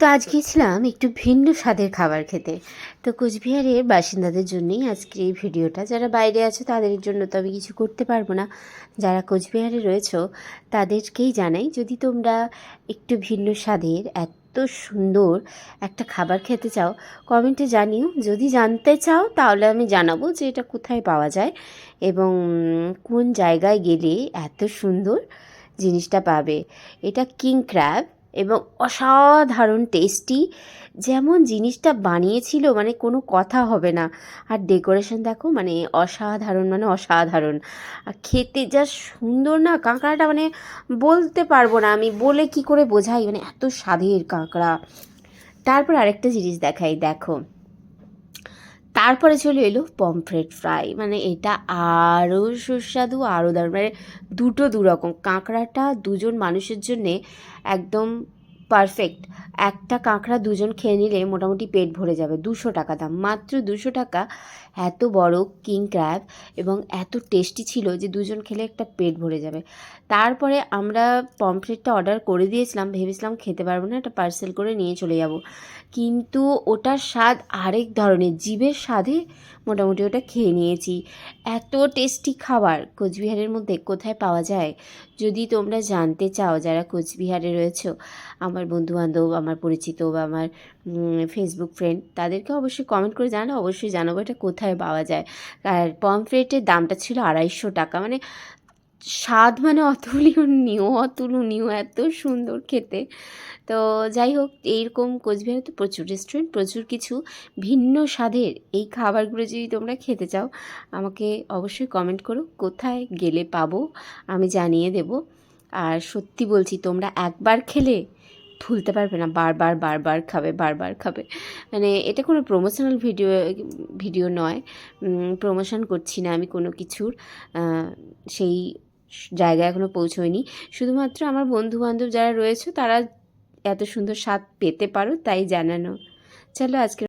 তো আজ গিয়েছিলাম একটু ভিন্ন স্বাদের খাবার খেতে। তো কোচবিহারের বাসিন্দাদের জন্যই আজকের এই ভিডিওটা। যারা বাইরে আছো, তাদের জন্য তো আমি কিছু করতে পারব না। যারা কোচবিহারে রয়েছো, তাদেরকেই জানাই, যদি তোমরা একটু ভিন্ন স্বাদের, এত সুন্দর একটা খাবার খেতে চাও, কমেন্টে জানিও। যদি জানতে চাও, তাহলে আমি জানাব যে এটা কোথায় পাওয়া যায় এবং কোন জায়গায় গেলে এত সুন্দর জিনিসটা পাবে। এটা কিং ক্র্যাব। এবং অসাধারণ টেস্টি যেমন জিনিসটা বানিয়েছিল মানে কোনো কথা হবে না। আর ডেকোরেশন দেখো মানে অসাধারণ মানে অসাধারণ। আর খেতে যা সুন্দর না, কাঁকড়াটা মানে বলতে পারব না আমি, বলে কি করে বোঝাই? মানে এত স্বাদের কাঁকড়া। তারপর আরেকটা জিনিস দেখাই, দেখো। তারপরে চলে এলো পমফ্রেট ফ্রাই। মানে এটা আরও সুস্বাদু আরও দারুণ। মানে দুটো দুরকম। কাঁকড়াটা দুজন মানুষের জন্যে একদম পারফেক্ট একটা কাঁকড়া দুজন খেয়ে নিলে মোটামুটি পেট ভরে যাবে, দুশো টাকা দাম। মাত্র দুশো টাকা, এত বড় কিং ক্র্যাব এবং এত টেস্টি ছিল যে দুজন খেলে একটা পেট ভরে যাবে। তারপরে আমরা পমফ্রেটটা অর্ডার করে দিয়েছিলাম, ভেবেছিলাম খেতে পারব না এটা পার্সেল করে নিয়ে চলে যাব। কিন্তু ওটার স্বাদ আরেক ধরনের জীবের স্বাদে মোটামুটি ওটা খেয়ে নিয়েছি। এত টেস্টি খাবার কোচবিহারের মধ্যে কোথায় পাওয়া যায়? যদি তোমরা জানতে চাও, যারা কোচবিহারে রয়েছো, আমার বন্ধুবান্ধব, আমার পরিচিত বা আমার ফেসবুক ফ্রেন্ড তাদেরকে অবশ্যই কমেন্ট করে জানালে অবশ্যই জানাব এটা কোথায় পাওয়া যায়। আর পমফ্রেটের দামটা ছিল আড়াইশো টাকা। মানে স্বাদ মানে অতুলনীয় অতুলনীয়, এত সুন্দর খেতে। তো যাই হোক, এইরকম কোচবিহারে তো প্রচুর রেস্টুরেন্ট প্রচুর কিছু ভিন্ন স্বাদের এই খাবারগুলো যদি তোমরা খেতে চাও, আমাকে অবশ্যই কমেন্ট করো, কোথায় গেলে পাবো আমি জানিয়ে দেব। আর সত্যি বলছি, তোমরা একবার খেলে ভুলতে পারবে না, বারবার বারবার খাবে বারবার খাবে। মানে এটা কোনো প্রমোশনাল ভিডিও ভিডিও নয়। প্রমোশন করছি না আমি কোনো কিছুর। সেই জায়গায় এখনও পৌঁছোয়নি। শুধুমাত্র আমার বন্ধু বান্ধব যারা রয়েছে, তারা এত সুন্দর স্বাদ পেতে পারো, তাই জানানো। চলো আজকে